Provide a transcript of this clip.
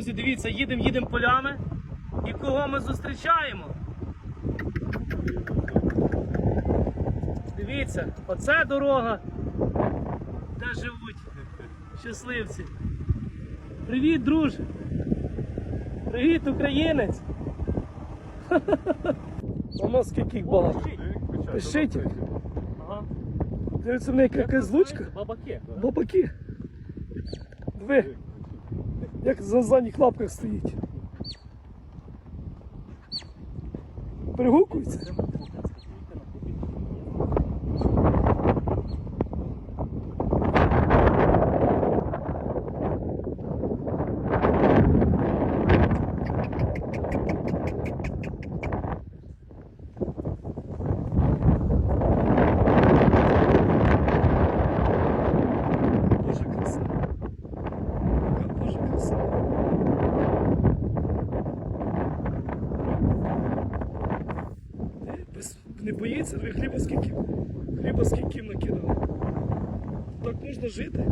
Друзі, дивіться, їдемо, їдемо полями. І кого ми зустрічаємо? Дивіться, оце дорога, де живуть щасливці. Привіт, друже! Привіт, українець! Воно скільки їх багато. Пишіть. Ага. Дивіться, в неї якась лучка. Бабаки. Бабаки. Диви, як за задніх лапках стоїть. Перегукується. Не боїться, ви хліба скільки, хліба скільки накидали. Так можна жити.